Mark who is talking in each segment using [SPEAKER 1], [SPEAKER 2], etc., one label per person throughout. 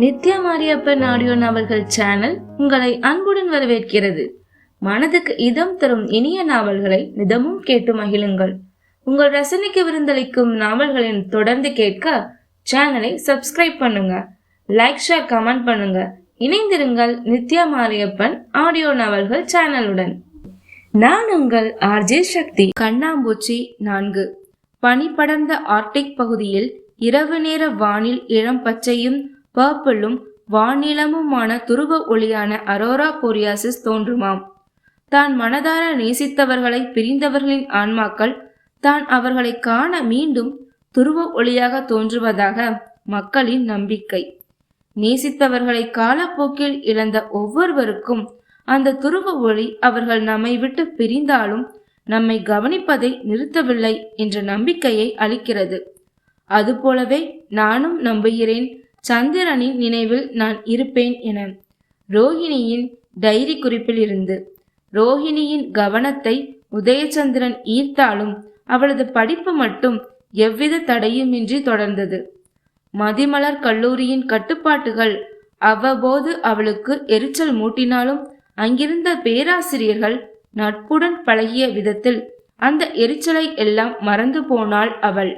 [SPEAKER 1] Nithya Mariyappan audio நாவல்கள் channel உங்களை அன்புடன் வரவேற்கிறது. மனதுக்கு இதம் தரும் இனிய நாவல்களை நிதமும் கேட்டு மகிழுங்கள். உங்கள் ரசனைக்கு விருந்தளிக்கும் நாவல்களின் தொடர்ந்து கேட்க சேனலை சப்ஸ்கிரைப் பண்ணுங்க. லைக் ஷேர் கமெண்ட் பண்ணுங்க. இணைந்திருங்கள் நித்யா மாரியப்பன் ஆடியோ நாவல்கள் சேனலுடன். நான் உங்கள் ஆர்ஜே சக்தி. கண்ணாம்பூச்சி நான்கு. பனி படர்ந்த ஆர்டிக் பகுதியில் இரவு நேர வானில் இளம் பச்சையும் பர்பிளும் வானிலமுமான துருவ ஒளியான அரோரா போரியாசிஸ் தோன்றுமாம். தான் மனதார நேசித்தவர்களை பிரிந்தவர்களின் ஆன்மாக்கள் தான் அவர்களை காண மீண்டும் துருவ ஒளியாக தோன்றுவதாக மக்களின் நம்பிக்கை. நேசித்தவர்களை காலப்போக்கில் இழந்த ஒவ்வொருவருக்கும் அந்த துருவ ஒளி அவர்கள் நம்மை விட்டு பிரிந்தாலும் நம்மை கவனிப்பதை நிறுத்தவில்லை என்ற நம்பிக்கையை அளிக்கிறது. அதுபோலவே நானும் நம்புகிறேன். சந்திரனின் நினைவில் நான் இருப்பேன் என. ரோஹிணியின் டைரி குறிப்பில் இருந்து ரோஹிணியின் கவனத்தை உதயச்சந்திரன் ஈர்த்தாலும் அவளது படிப்பு மட்டும் எவ்வித தடையுமின்றி தொடர்ந்தது. மதிமலர் கல்லூரியின் கட்டுப்பாட்டுகள் அவ்வப்போது அவளுக்கு எரிச்சல் மூட்டினாலும் அங்கிருந்த பேராசிரியர்கள் நட்புடன் பழகிய விதத்தில் அந்த எரிச்சலை எல்லாம் மறந்து போனாள் அவள்.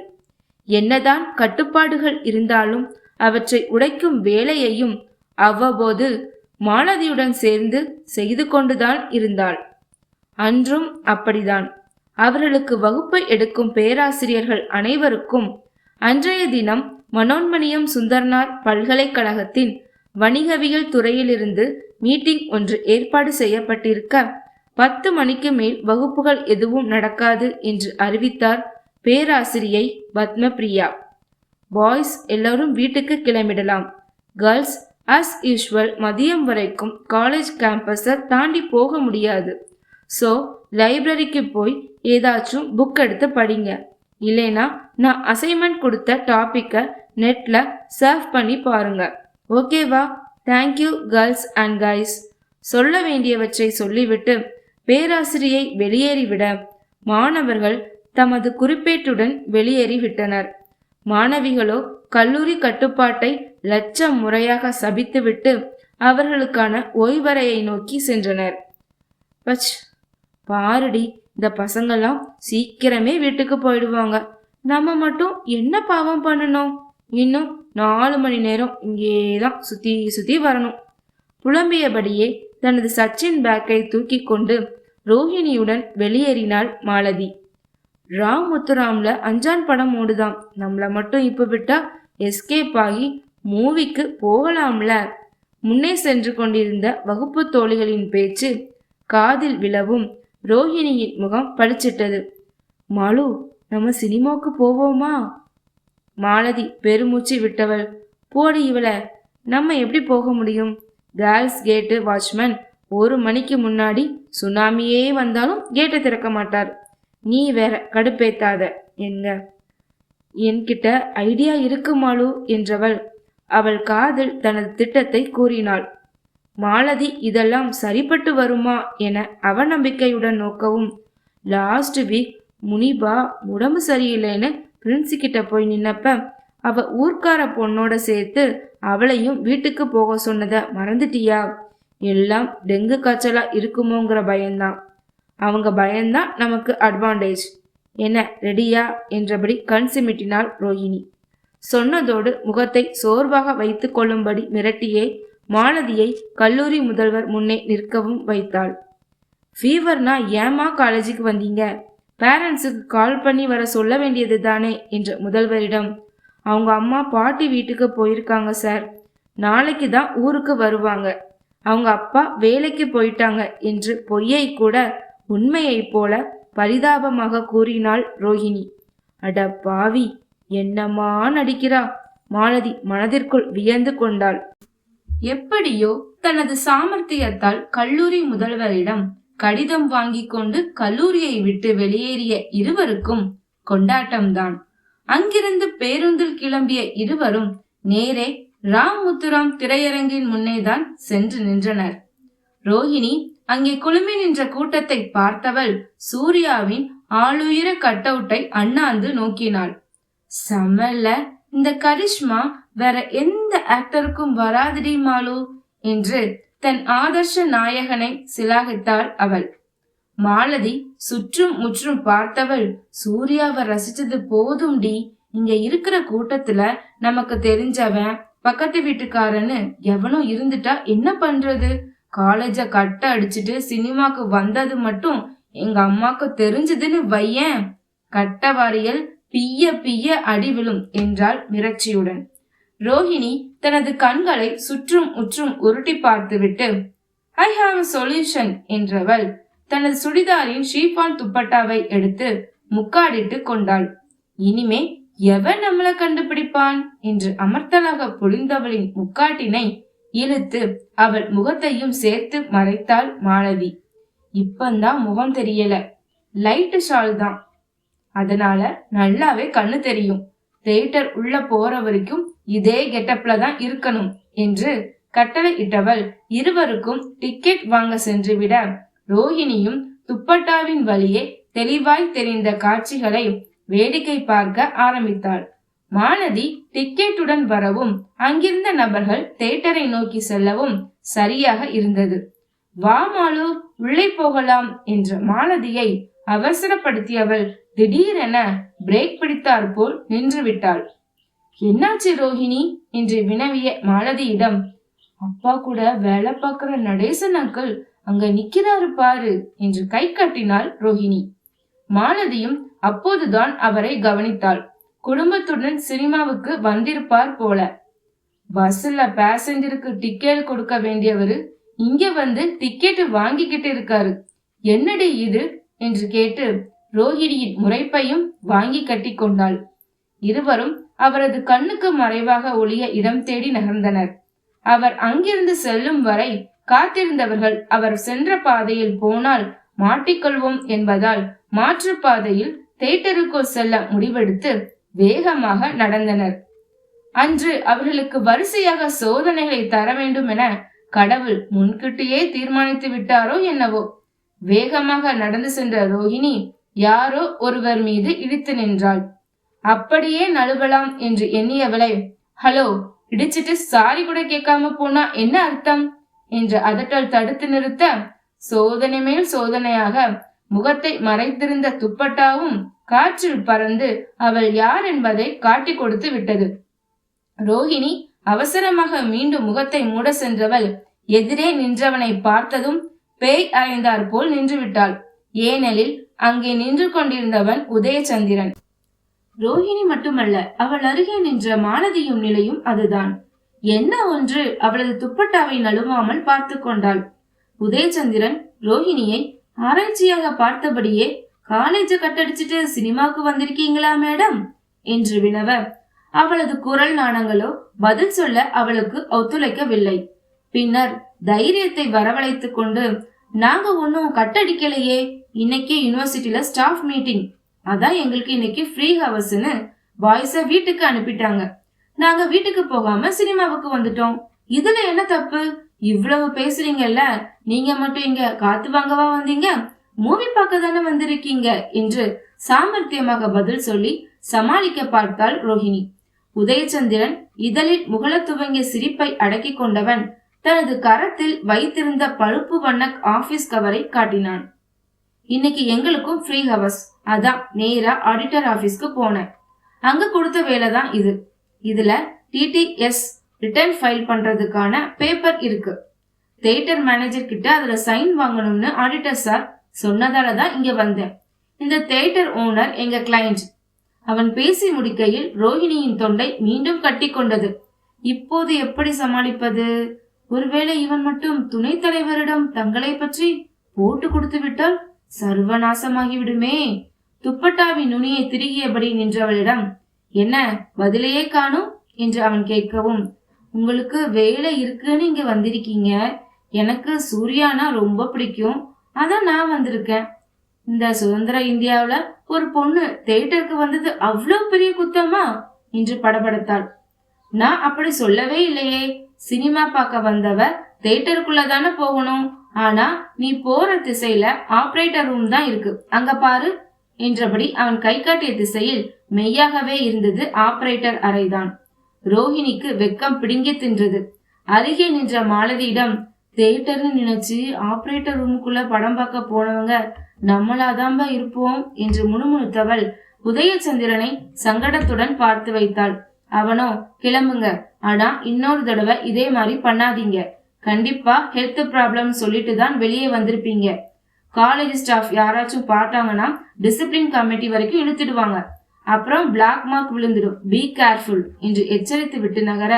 [SPEAKER 1] என்னதான் கட்டுப்பாடுகள் இருந்தாலும் அவற்றை உடைக்கும் வேலையையும் அவ்வப்போது மாலதியுடன் சேர்ந்து செய்து கொண்டுதான் இருந்தாள். அன்றும் அப்படிதான் அவர்களுக்கு வகுப்பை எடுக்கும் பேராசிரியர்கள் அனைவருக்கும் அன்றைய தினம் மனோன்மணியம் சுந்தர்னார் பல்கலைக்கழகத்தின் வணிகவியல் துறையிலிருந்து மீட்டிங் ஒன்று ஏற்பாடு செய்யப்பட்டிருக்க பத்து மணிக்கு மேல் வகுப்புகள் எதுவும் நடக்காது என்று அறிவித்தார் பேராசிரியை பத்மபிரியா. பாய்ஸ் எல்லோரும் வீட்டுக்கு கிளம்பிடலாம். கேர்ள்ஸ் அஸ் யூஷுவல் மதியம் வரைக்கும் காலேஜ் கேம்பஸை தாண்டி போக முடியாது. ஸோ லைப்ரரிக்கு போய் ஏதாச்சும் புக் எடுத்து படிங்க. இல்லைனா நான் அசைன்மெண்ட் கொடுத்த டாப்பிக்கை நெட்டில் சர்வ் பண்ணி பாருங்க. ஓகேவா தேங்க்யூ கேர்ள்ஸ் அண்ட் கைஸ் சொல்ல வேண்டியவற்றை சொல்லிவிட்டு பேராசிரியை வெளியேறிவிட. மாணவர்கள் தமது குறிப்பேட்டுடன் வெளியேறிவிட்டனர். மாணவிகளோ கல்லூரி கட்டுப்பாட்டை லட்சம் முறையாக சபித்துவிட்டு அவர்களுக்கான ஓய்வறையை நோக்கி சென்றனர். பச் பாருடி இந்த பசங்கெல்லாம் சீக்கிரமே வீட்டுக்கு போயிடுவாங்க. நம்ம மட்டும் என்ன பாவம் பண்ணணும்? இன்னும் நாலு மணி நேரம் இங்கேதான் சுத்தி சுத்தி வரணும். புலம்பியபடியே தனது சச்சின் பேக்கை தூக்கி கொண்டு ரோஹிணியுடன் வெளியேறினாள் மாலதி. ராம் முத்துராம்ல அஞ்சான் படம் ஓடுதாம். நம்மள மட்டும் இப்ப விட்டா எஸ்கேப் ஆகி மூவிக்கு போகலாம்ல. முன்னே சென்று கொண்டிருந்த வகுப்பு தோழிகளின் பேச்சு காதில் விழவும் ரோஹிணியின் முகம் பளிச்சிட்டது. மாலு நம்ம சினிமாவுக்கு போவோமா? மாலதி பெருமூச்சு விட்டவள். போடி இவள. நம்ம எப்படி போக முடியும்? கேர்ள்ஸ் கேட்டு வாட்ச்மேன் ஒரு மணிக்கு முன்னாடி சுனாமியே வந்தாலும் கேட்டை திறக்க மாட்டார். நீ வேற கடுப்பேத்தாத எங்க என்கிட்ட ஐடியா இருக்குமாலு என்றவள். அவள் காதில் தனது திட்டத்தை கூறினாள். மாலதி இதெல்லாம் சரிப்பட்டு வருமா என அவநம்பிக்கையுடன் நோக்கவும். லாஸ்ட் வீக் முனிபா உடம்பு சரியில்லைன்னு பிரின்ஸு கிட்ட போய் நின்னப்ப அவ ஊர்க்கார பொண்ணோட சேர்த்து அவளையும் வீட்டுக்கு போக சொன்னதை மறந்துட்டியா? எல்லாம் டெங்கு காய்ச்சலா இருக்குமோங்கிற பயம்தான். அவங்க பயம்தான் நமக்கு அட்வான்டேஜ் என்ன ரெடியா என்றபடி கண் சிமிட்டினாள் ரோஹிணி. சொன்னதோடு முகத்தை சோர்வாக வைத்து கொள்ளும்படி மிரட்டியே மாலதியை கல்லூரி முதல்வர் முன்னே நிற்கவும் வைத்தாள். ஃபீவர்னா ஏமா காலேஜுக்கு வந்தீங்க? பேரண்ட்ஸுக்கு கால் பண்ணி வர சொல்ல வேண்டியது தானே? என்ற முதல்வரிடம். அவங்க அம்மா பாட்டி வீட்டுக்கு போயிருக்காங்க சார் நாளைக்கு தான் ஊருக்கு வருவாங்க. அவங்க அப்பா வேலைக்கு போயிட்டாங்க என்று பொய்யை கூட உண்மையைப் போல பரிதாபமாக கூறினாள் ரோஹிணி. அட பாவி என்னமா நடிக்கிறா? மாலதி மனதிற்குள் வியந்து கொண்டாள். எப்படியோ தனது சாமர்த்தியத்தால் கல்லூரி முதல்வரிடம் கடிதம் வாங்கி கொண்டு கல்லூரியை விட்டு வெளியேறிய இருவருக்கும் கொண்டாட்டம்தான். அங்கிருந்து பேருந்தில் கிளம்பிய இருவரும் நேரே ராம் முத்துராம் திரையரங்கின் முன்னேதான் சென்று நின்றனர். ரோஹிணி அங்கே குழுமி நின்ற கூட்டத்தை பார்த்தவள் சூர்யாவின் ஆளுயிர கட்டவுட்டை அண்ணாந்து நோக்கினாள். செம்மல்ல இந்த கரிஷ்மா வேற எந்த ஆக்டருக்கும் வராதடி மாலு என்று தன் ஆதர்ஷ நாயகனை சிலாகித்தாள் அவள். மாலதி சுற்றும் முற்றும் பார்த்தவள் சூர்யாவை ரசிச்சது போதும்டி இங்க இருக்கிற கூட்டத்துல நமக்கு தெரிஞ்சவன் பக்கத்து வீட்டுக்காரன்னு எவனும் இருந்துட்டா என்ன பண்றது? காலேஜ கட்ட அடிச்சுட்டு சினிமாக்கு வந்தது மட்டும் எங்க அம்மாக்கு தெரிஞ்சதுன்னு வையேன். கட்ட வாரியல் பிய பிய அடி விழும் என்றாள் மிரட்சியுடன். ரோஹிணி தனது கண்களை சுற்றும் உற்றும் உருட்டி பார்த்துவிட்டு ஐ ஹாவ் சொல்யூஷன் என்றவள் தனது சுடிதாரின் ஷீஃபான் துப்பட்டாவை எடுத்து முக்காடிட்டு கொண்டாள். இனிமே எவன் நம்மளை கண்டுபிடிப்பான்? என்று அமர்த்தலாக பொழிந்தவளின் முக்காட்டினை இழுத்து அவள் முகத்தையும் சேர்த்து மறைத்தாள் மாலதி. இப்பந்தான் முகம் தெரியல. லைட்டு ஷால் தான். அதனால நல்லாவே கண்ணு தெரியும். தேட்டர் உள்ள போற வரைக்கும் இதே கெட்டப்ல தான் இருக்கணும் என்று கட்டளை இட்டவள் இருவருக்கும் டிக்கெட் வாங்க சென்று விட ரோஹிணியும் துப்பட்டாவின் வழியே தெளிவாய் தெரிந்த காட்சிகளை வேடிக்கை பார்க்க ஆரம்பித்தாள். மாலதி டிக்கெட்டுடன் வரவும் அங்கிருந்த நபர்கள் தேட்டரை நோக்கி செல்லவும் சரியாக இருந்தது. வா மாலு உள்ளே போகலாம் என்ற மாலதியை அவசரப்படுத்தியவள் திடீரென பிரேக் பிடித்தாற் போல் நின்று விட்டாள். என்னாச்சு ரோஹிணி? என்று வினவிய மாலதியிடம் அப்பா கூட வேலை பார்க்கிற நடேசன் அங்கிள் அங்க நிக்கிறாரு பாரு என்று கை காட்டினாள் ரோஹிணி. மாலதியும் அப்போதுதான் அவரை கவனித்தாள். குடும்பத்துடன் சினிமாவுக்கு வந்திருப்பார் போல. பஸ்ல பேசஞ்சருக்கு டிக்கெட் கொடுக்க வேண்டியவரு இங்க வந்து டிக்கெட் வாங்கிக்கிட்டு இருக்காரு. என்னடி இது? என்று கேட்டு ரோஹிணியின் முறைப்பையும் வாங்கி கட்டி கொண்டாள். இருவரும் அவரது கண்ணுக்கு மறைவாக ஒளிய இடம் தேடி நகர்ந்தனர். அவர் அங்கிருந்து செல்லும் வரை காத்திருந்தவர்கள் அவர் சென்ற பாதையில் போனால் மாட்டிக்கொள்வோம் என்பதால் மாற்று பாதையில் தேட்டருக்குள் செல்ல முடிவெடுத்து வேகமாக நடந்தனர். அன்று அவர்களுக்கு வரிசையாக சோதனைகளை தர வேண்டும் என கடவுள் முன்கிட்டியே தீர்மானித்து விட்டாரோ என்னவோ. வேகமாக நடந்து சென்ற ரோஹிணி யாரோ ஒருவர் மீது இடித்து நின்றாள். அப்படியே நழுவலாம் என்று எண்ணியவளை ஹலோ இடிச்சிட்டு சாரி கூட கேட்காம போனா என்ன அர்த்தம்? என்று அதட்டல் தடுத்து நிறுத்த சோதனை மேல் சோதனையாக முகத்தை மறைத்திருந்த துப்பட்டாவும் காற்றில் பறந்து அவள் யார் என்பதை காட்டிக் கொடுத்து விட்டது. ரோஹிணி அவசரமாக மீண்டும் முகத்தை மூட சென்றவள் எதிரே நின்றவனை பார்த்ததும் பேய் அறைந்தார் போல் நின்றுவிட்டாள். ஏனெனில் அங்கே நின்று கொண்டிருந்தவன் உதயச்சந்திரன். ரோஹிணி மட்டுமல்ல அவள் அருகே நின்ற மாலதியும் நிலையும் அதுதான். என்ன ஒன்று அவளது துப்பட்டாவை நழுவாமல் பார்த்து கொண்டாள். உதயச்சந்திரன் ரோஹிணியை ஆராய்ச்சியாக பார்த்தபடியே காலேஜ கட்டடிச்சிட்டு சினிமாவுக்கு வந்திருக்கீங்களா மேடம் என்று வினவ அவளது குரல் நாணங்களோ பதில் சொல்ல அவளுக்கு ஒத்துழைக்கவில்லை. பின்னர் தைரியத்தை வரவழைத்துக் கொண்டு நாங்க ஒன்னும் கட்டடிக்கலையே. இன்னைக்கு யூனிவர்சிட்டியில ஸ்டாஃப் மீட்டிங் அதான் எங்களுக்கு இன்னைக்கு ஃப்ரீ ஹவர்ஸ்னு பாய்ஸ வீட்டுக்கு அனுப்பிட்டாங்க. நாங்க வீட்டுக்கு போகாம சினிமாவுக்கு வந்துட்டோம். இதுல என்ன தப்பு? இவ்வளவு பேசுறீங்கல்ல. நீங்க மட்டும் இங்க காத்து வாங்கவா வந்தீங்க? மூவி பார்க்க தானே வந்திருக்கீங்க? என்று சாமர்த்தியமாக பதில் சொல்லி சமாளிக்க பார்த்தாள் ரோஹிணி. உதயச்சந்திரன் இதழில் முகலத் துவங்கிய சிரிப்பை அடக்கி கொண்டவன் தனது கரத்தில் வைத்திருந்த பழுப்பு வண்ண ஆபீஸ் கவரை காட்டினான். இன்னைக்கு எங்களுக்கும் ஃப்ரீ ஹவர்ஸ் அதான் நேரா ஆடிட்டர் ஆபீஸ்க்கு போனேன். அங்க கொடுத்த வேலை தான் இது. இதுல டிடிஎஸ் ரிட்டர்ன் ஃபைல் பண்றதுக்கான பேப்பர் இருக்கு. தேட்டர் மேனேஜர் கிட்ட அதுல சைன் வாங்கணும்னு ஆடிட்டர் சார் சொன்னதால தான் இங்க வந்தேன். இந்த தேட்டர் ஓனர் எங்க கிளையண்ட் அவன் பேசி முடிக்கையில் ரோஹிணியின் தொண்டை மீண்டும் கட்டி கொண்டது. இப்போது எப்படி சமாளிப்பது? ஒருவேளை இவன் மட்டும் துணைத் தலைவரிடம் தங்களை பற்றி போட்டு கொடுத்து விட்டால் சர்வநாசமாகிவிடுமே. துப்பட்டாவின் நுனியை திருகியபடி நின்றவளிடம் என்ன பதிலையே காணும்? என்று அவன் கேட்கவும் உங்களுக்கு வேலை இருக்குன்னு இங்க வந்திருக்கீங்க. எனக்கு சூர்யானா ரொம்ப பிடிக்கும். அதான் நான் வந்திருக்கேன். இந்த சுதந்திர இந்தியாவில் ஒரு பொண்ணு தேட்டருக்கு வந்தது அவ்வளோ பெரிய குத்தமா? என்று படபடத்தாள். நான் அப்படி சொல்லவே இல்லையே. சினிமா பார்க்க வந்தவ தேட்டருக்குள்ள தானே போகணும். ஆனா நீ போற திசையில ஆபரேட்டர் ரூம் தான் இருக்கு. அங்க பாரு என்றபடி அவன் கை காட்டிய திசையில் மெய்யாகவே இருந்தது ஆபரேட்டர் அறைதான். ரோஹிணிக்கு வெக்கம் பிடுங்கி தின்றது. அருகே நின்ற மாலதியிடம் தேட்டர்னு நினைச்சு ஆபரேட்டர் ரூமுக்குள்ள படம் பார்க்க போனவங்க நம்மளாதான்பா இருப்போம் என்று முணுமுணுத்தவள் உதயச்சந்திரனை சங்கடத்துடன் பார்த்து வைத்தாள். அவனோ கிளம்புங்க. ஆனா இன்னொரு தடவை இதே மாதிரி பண்ணாதீங்க. கண்டிப்பா ஹெல்த் ப்ராப்ளம் சொல்லிட்டு தான் வெளியே வந்திருப்பீங்க. காலேஜ் ஸ்டாஃப் யாராச்சும் பார்த்தாங்கன்னா டிசிப்ளின் கமிட்டி வரைக்கும் இழுத்துடுவாங்க. அப்புறம் பிளாக் மார்க் விழுந்துடும். பி கேர்ஃபுல் என்று எச்சரித்து விட்டு நகர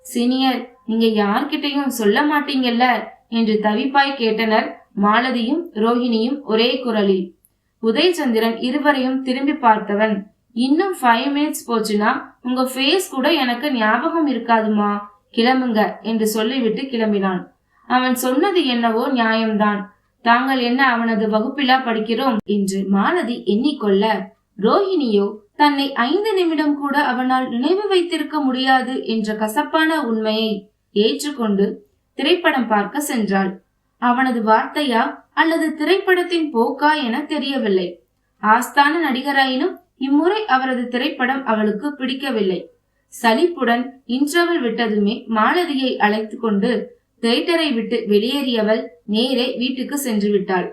[SPEAKER 1] சீனியர் நீங்க யார்கிட்டையும் சொல்ல மாட்டீங்கல்ல? என்று தவிப்பாய் கேட்டனர் மாலதியும் ரோஹிணியும் ஒரே குரலில். உதயச்சந்திரன் இருவரையும் திரும்பி பார்த்தவன் இன்னும் ஃபைவ் மினிட்ஸ் போச்சுன்னா உங்க ஃபேஸ் கூட எனக்கு ஞாபகம் இருக்காதுமா? கிளம்புங்க என்று சொல்லிவிட்டு கிளம்பினான். அவன் சொன்னது என்னவோ நியாயம்தான். தாங்கள் என்ன அவனது வகுப்பிலா படிக்கிறோம்? என்று மாலதி எண்ணிக்கொள்ள ரோஹிணியோ தன்னை ஐந்து நிமிடம் கூட அவனால் நினைவு வைத்திருக்க முடியாது என்ற கசப்பான உண்மையை ஏற்றுக்கொண்டு திரைப்படம் பார்க்க சென்றாள். அவனது வார்த்தையா அல்லது திரைப்படத்தின் போக்கா என தெரியவில்லை. ஆஸ்தான நடிகராயினும் இம்முறை அவரது திரைப்படம் அவளுக்கு பிடிக்கவில்லை. சலிப்புடன் இன்டர்வல் விட்டதுமே மாலதியை அழைத்து கொண்டு தியேட்டரை விட்டு வெளியேறியவள் நேரே வீட்டுக்கு சென்று விட்டாள்.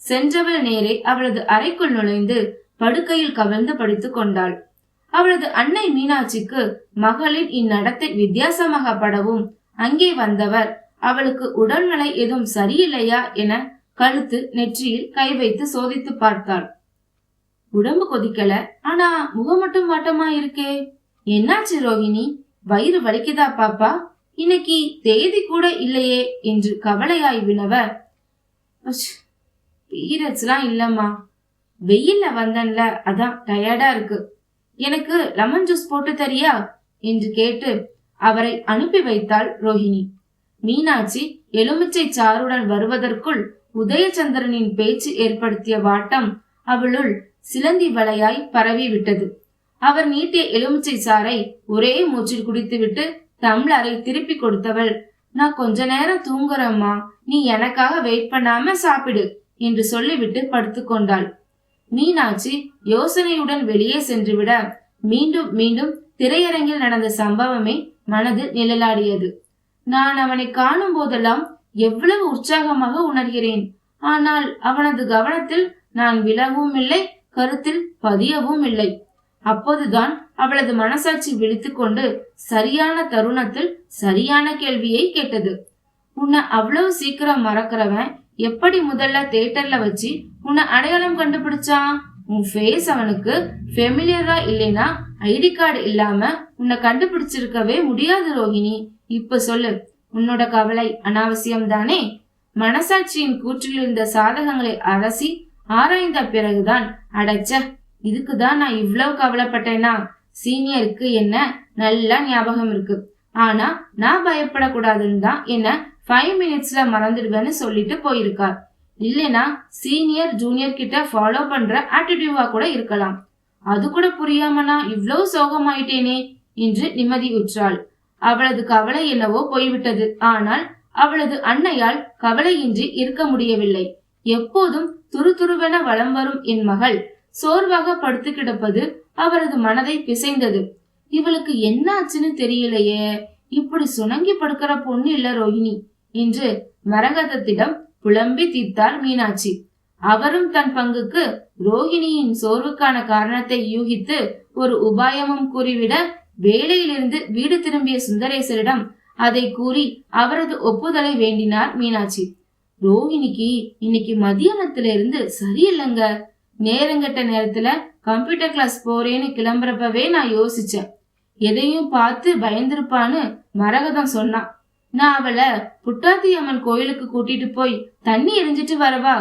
[SPEAKER 1] சென்றவள் நேரே அவளது அறைக்குள் நுழைந்து படுக்கையில் கவிழ்ந்து படித்துக் கொண்டாள். அவளது அன்னை மீனாட்சிக்கு மகளின் இந்நடத்தை வித்தியாசமாக படவும் அங்கே வந்தவர் அவளுக்கு உடல்நிலை எதுவும் சரியில்லையா? என கழுத்து நெற்றியில் கை வைத்து சோதித்து பார்த்தாள். உடம்பு கொதிக்கல. ஆனா முகம் மட்டும் வாட்டமா இருக்கே? என்னாச்சு ரோஹிணி? வயிறு வலிக்குதா பாப்பா? இன்னைக்கு தேதி கூட இல்லையே என்று கவலையாய் வினவ பீரியட்ஸ்லாம் இல்லம்மா. வெயில்ல வந்தன்ல அதான் டயர்டா இருக்கு. எனக்கு லெமன் ஜூஸ் போட்டு தரியா? என்று கேட்டு அவரை அனுப்பி வைத்தாள் ரோஹிணி. மீனாட்சி எலுமிச்சை சாறுடன் வருவதற்குள் உதயச்சந்திரனின் பேச்சு ஏற்படுத்திய வாட்டம் அவளுள் சிலந்தி வலையாய் பரவி விட்டது. அவர் நீட்டிய எலுமிச்சை சாறை ஒரே மூச்சில் குடித்துவிட்டு டம்ளரை திருப்பி கொடுத்தவள் நான் கொஞ்ச நேரம் தூங்குறம்மா. நீ எனக்காக வெயிட் பண்ணாம சாப்பிடு என்று சொல்லிவிட்டு படுத்துக்கொண்டாள் மீனாட்சி யோசனையுடன் வெளியே சென்றுவிட. மீண்டும் மீண்டும் திரையரங்கில் நடந்த சம்பவமே மனதில் நிழலாடியது. நான் அவனை காணும் போதெல்லாம் எவ்வளவு உற்சாகமாக உணர்கிறேன். ஆனால் அவனது கவனத்தில் நான் விலகவும் இல்லை கருத்தில் பதியவும் இல்லை. அப்போதுதான் அவளது மனசாட்சி விழித்துக்கொண்டு சரியான தருணத்தில் சரியான கேள்வியை கேட்டது. உன்னை அவ்வளவு சீக்கிரம் மறக்கிறவன் எப்படி முதல்ல தேட்டர்ல வச்சு உன்னை அடையாளம் கண்டுபிடிச்சான் உன் ஃபேஸ் அவனுக்கு ஃபெமிலியரா இல்லைனா ஐடி கார்டு இல்லாம உன்னை கண்டுபிடிச்சிருக்கவே முடியாது ரோஹிணி. இப்ப சொல்லு உன்னோட கவலை அனாவசியம் தானே மனசாட்சியின் கூற்றில் இருந்த சாதகங்களை அரசி ஆராய்ந்த பிறகுதான் அடைச்ச இதுக்குதான் நான் இவ்வளவு கவலைப்பட்டேனா? சீனியருக்கு என்ன நல்லா ஞாபகம் இருக்கு. ஆனா நான் பயப்படக்கூடாதுன்னு தான் என்ன ஃபைவ் மினிட்ஸ்ல மறந்துடுவேன்னு சொல்லிட்டு போயிருக்கார். இல்லைனா சீனியர் ஜூனியர் கிட்ட ஃபாலோ பண்ற ஆட்டிடியூவா கூட இருக்கலாம். அது கூட புரியாம நான் இவ்வளவு சோகமாயிட்டேனே என்று நிம்மதி உற்றாள். அவளது கவலை என்னவோ போய்விட்டது. ஆனால் அவளது அன்னையால் கவலையின்றி இருக்க முடியவில்லை. எப்போதும் துருதுருவென வலம் வரும் என் மகள் சோர்வாக படுத்து கிடப்பது அவரது மனதை பிசைந்தது. இவளுக்கு என்ன ஆச்சுன்னு தெரியலையே. இப்படி சுணங்கி படுக்கிற பொண்ணு இல்ல ரோஹிணி என்று மரகதத்திடம் புலம்பி தீர்த்தாள் மீனாட்சி. அவரும் தன் பங்குக்கு ரோஹிணியின் சோர்வுக்கான காரணத்தை யூகித்து ஒரு உபாயமும் கூறிவிட வேலையிலிருந்து வீடு திரும்பிய சுந்தரேசரிடம் அதை கூறி அவரது ஒப்புதலை வேண்டினார் மீனாட்சி. ரோஹிணிக்கு இன்னைக்கு மதியானத்துல இருந்து சரியில்லைங்க. நேரங்கட்ட நேரத்துல கம்ப்யூட்டர் கிளாஸ் போறேன்னு கிளம்புறப்பவே நான் யோசிச்சேன். எதையும் பார்த்து பயந்திருப்பான்னு மரகதம் சொன்னான். நான் அவளை புட்டாத்தி அம்மன் கோயிலுக்கு கூட்டிட்டு போய் தண்ணி எரிஞ்சிட்டு வரவா?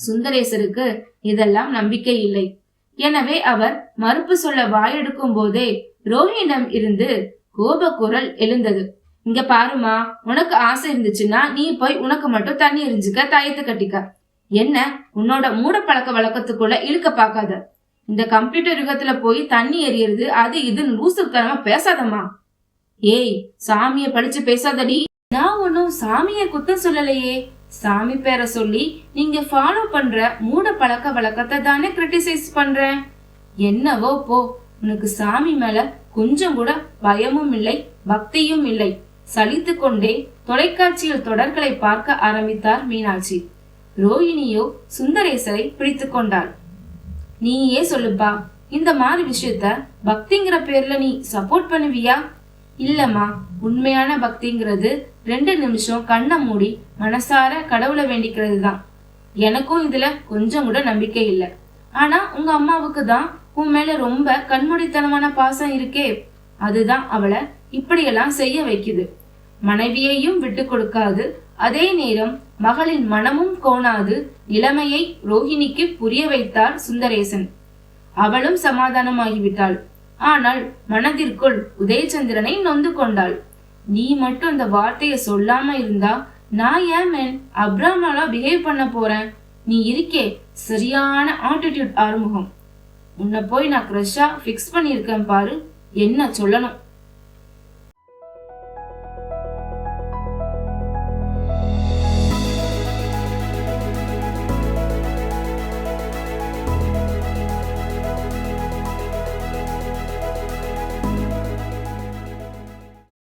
[SPEAKER 1] சுந்தரேசருக்கு இதெல்லாம் நம்பிக்கை இல்லை. எனவே அவர் மறுப்பு சொல்ல வாயெடுக்கும் போதே ரோஹினிடம் இருந்து கோபக்குரல் எழுந்தது. இங்க பாருமா உனக்கு ஆசை இருந்துச்சுன்னா நீ போய் உனக்கு மட்டும் தண்ணி எரிஞ்சுக்க தயத்து கட்டிக்க. என்ன உன்னோட மூட பழக்க வழக்கத்துக்குள்ள இழுக்க பார்க்காத. இந்த கம்ப்யூட்டர் யுகத்துல போய் தண்ணி எரியறது அது இதுன்னு லூசுத்தனமா பேசாதம்மா. ஏய் சாமிய படிச்சு பேசாதடி. நான் ஒன்னும் சாமிய குத்தம் சொல்லலையே. சாமி பேரை சொல்லி நீங்க ஃபாலோ பண்ற மூட பழக்க வழக்கத்தை தானே கிரிட்டிசைஸ் பண்றேன் என்னவோ போ உனக்கு சாமி மேல கொஞ்சம் கூட பயமும் இல்லை பக்தியும் இல்லை. சலித்து கொண்டே தொலைக்காட்சியில் தொடர்களை பார்க்க ஆரம்பித்தார் மீனாட்சி. ரோஹிணியோ சுந்தரேசரை பிடித்து கொண்டாள். நீயே சொல்லுப்பா இந்த மாதிரி விஷயத்த பக்திங்கிற பேர்ல நீ சப்போர்ட் பண்ணுவியா? இல்லம்மா உண்மையான பக்திங்கிறது ரெண்டு நிமிஷம் கண்ணை மூடி மனசார கடவுளை வேண்டிக்கிறது தான் எனக்கும் இதுல கொஞ்சம் கூட நம்பிக்கை இல்லை. ஆனா உங்க அம்மாவுக்கு தான் உன் மேல ரொம்ப கண்மூடித்தனமான பாசம் இருக்கே. அதுதான் அவளை இப்படியெல்லாம் செய்ய வைக்குது. மனைவியையும் விட்டு கொடுக்காது. அதே நேரம் மகளின் மனமும் கோணாது நிலைமையை ரோஹிணிக்கு புரிய வைத்தார் சுந்தரேசன். அவளும் சமாதானமாகிவிட்டாள். ஆனால் மனதிற்குள் உதயச்சந்திரனை நொந்து கொண்டாள். நீ மட்டும் அந்த வார்த்தையை சொல்லாம இருந்தா நான் ஏன் மேன்? அப்ராமாலா பிஹேவ் பண்ண போறேன். நீ இருக்கே சரியான ஆட்டிடியூட் ஆறுமுகம். உன்னை போய் நான் க்ரெஷ்ஷாக ஃபிக்ஸ் பண்ணியிருக்கேன் பாரு என்ன சொல்லணும்?